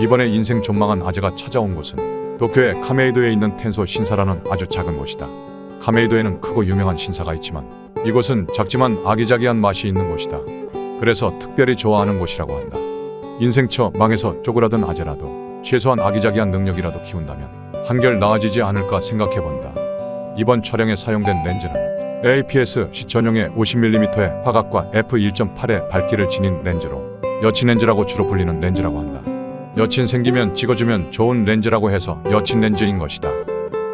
이번에 인생 존망한 아재가 찾아온 곳은 도쿄의 카메이도에 있는 텐소 신사라는 아주 작은 곳이다. 카메이도에는 크고 유명한 신사가 있지만 이곳은 작지만 아기자기한 맛이 있는 곳이다. 그래서 특별히 좋아하는 곳이라고 한다. 인생 처 망해서 쪼그라든 아재라도 최소한 아기자기한 능력이라도 키운다면 한결 나아지지 않을까 생각해본다. 이번 촬영에 사용된 렌즈는 APS-C 전용의 50mm의 화각과 f1.8의 밝기를 지닌 렌즈로 여친 렌즈라고 주로 불리는 렌즈라고 한다. 여친 생기면 찍어주면 좋은 렌즈라고 해서 여친 렌즈인 것이다.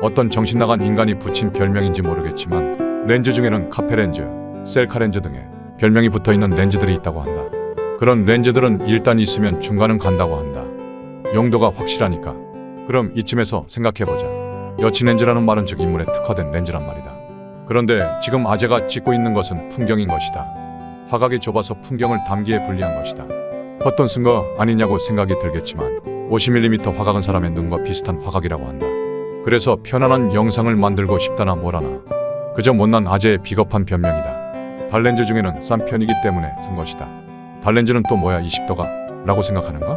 어떤 정신 나간 인간이 붙인 별명인지 모르겠지만 렌즈 중에는 카페 렌즈, 셀카 렌즈 등의 별명이 붙어 있는 렌즈들이 있다고 한다. 그런 렌즈들은 일단 있으면 중간은 간다고 한다. 용도가 확실하니까. 그럼 이쯤에서 생각해보자. 여친 렌즈라는 말은 즉 인물에 특화된 렌즈란 말이다. 그런데 지금 아재가 찍고 있는 것은 풍경인 것이다. 화각이 좁아서 풍경을 담기에 불리한 것이다. 헛돈 쓴 거 아니냐고 생각이 들겠지만 50mm 화각은 사람의 눈과 비슷한 화각이라고 한다. 그래서 편안한 영상을 만들고 싶다나 뭐라나 그저 못난 아재의 비겁한 변명이다. 달렌즈 중에는 싼 편이기 때문에 산 것이다. 달렌즈는 또 뭐야 20도가? 라고 생각하는가?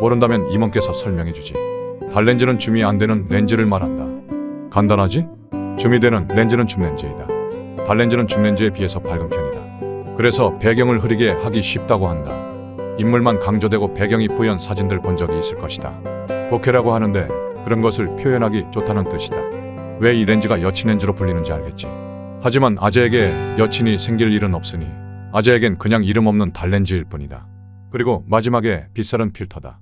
모른다면 임원께서 설명해 주지. 달렌즈는 줌이 안 되는 렌즈를 말한다. 간단하지? 줌이 되는 렌즈는 줌렌즈이다. 달렌즈는 줌렌즈에 비해서 밝은 편이다. 그래서 배경을 흐리게 하기 쉽다고 한다. 인물만 강조되고 배경이 뿌연 사진들 본 적이 있을 것이다. 보케라고 하는데 그런 것을 표현하기 좋다는 뜻이다. 왜 이 렌즈가 여친 렌즈로 불리는지 알겠지. 하지만 아재에게 여친이 생길 일은 없으니 아재에겐 그냥 이름 없는 달렌즈일 뿐이다. 그리고 마지막에 빗살은 필터다.